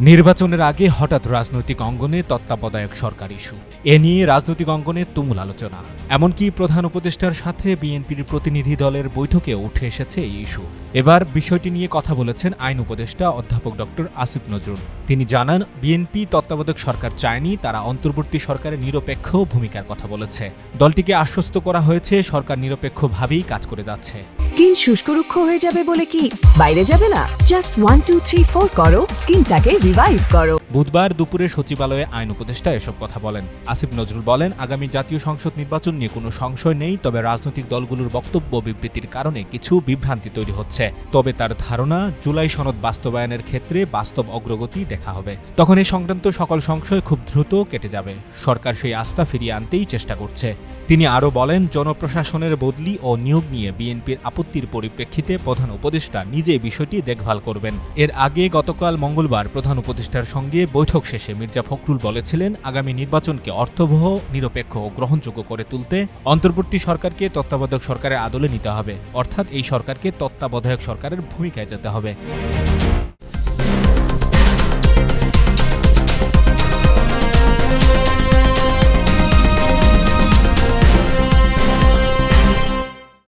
নির্বাচনের আগে হঠাৎ রাজনৈতিক অঙ্গনে তত্ত্বাবধায়ক সরকার ইস্যু। এ নিয়ে রাজনৈতিক অঙ্গনে তুমুল আলোচনা। এমনকি প্রধান উপদেষ্টার সাথে বিএনপির প্রতিনিধি দলের বৈঠকে উঠে এসেছে এই ইস্যু। এবার বিষয়টি নিয়ে কথা বলেছেন আইন উপদেষ্টা অধ্যাপক ডক্টর আসিফ নজরুল। তিনি জানান, বিএনপি তত্ত্বাবধায়ক সরকার চায়নি, তারা অন্তর্বর্তী সরকারের নিরপেক্ষ ভূমিকার কথা বলেছে। দলটিকে আশ্বস্ত করা হয়েছে, সরকার নিরপেক্ষভাবেই কাজ করে যাচ্ছে। স্কিন শুষ্করুক্ষ হয়ে যাবে বলে কি? বাইরে যাবে না। Just one two three four করো। স্কিনটাকে রিভাইভ করো। বুধবার দুপুরে সচিবালয়ে আইন উপদেষ্টা এসব কথা বলেন। আসিফ নজরুল বলেন, আগামী জাতীয় সংসদ নির্বাচন নিয়ে কোনো সংশয় নেই, তবে রাজনৈতিক দলগুলোর বক্তব্য বিবৃতির কারণে কিছু বিভ্রান্তি তৈরি হচ্ছে। তবে তার ধারণা, জুলাই সনদ বাস্তবায়নের ক্ষেত্রে বাস্তব অগ্রগতি দেখা হবে। তখন এই সংক্রান্ত সকল সংশয় খুব দ্রুত কেটে যাবে। সরকার সেই আস্থা ফিরিয়ে আনতেই চেষ্টা করছে। তিনি আরও বলেন, জনপ্রশাসনের বদলি ও নিয়োগ নিয়ে বিএনপির আপত্তির পরিপ্রেক্ষিতে প্রধান উপদেষ্টা নিজে বিষয়টি দেখভাল করবেন। এর আগে গতকাল মঙ্গলবার প্রধান উপদেষ্টার সঙ্গে বৈঠক শেষে মির্জা ফখরুল বলেছিলেন, আগামী নির্বাচনকে অর্থবহ, নিরপেক্ষ ও গ্রহণযোগ্য করে তুলতে অন্তর্বর্তী সরকারকে তত্ত্বাবধায়ক সরকারের আদলে নিতে হবে। অর্থাৎ এই সরকারকে তত্ত্বাবধায়ক সরকারের ভূমিকায় যেতে হবে।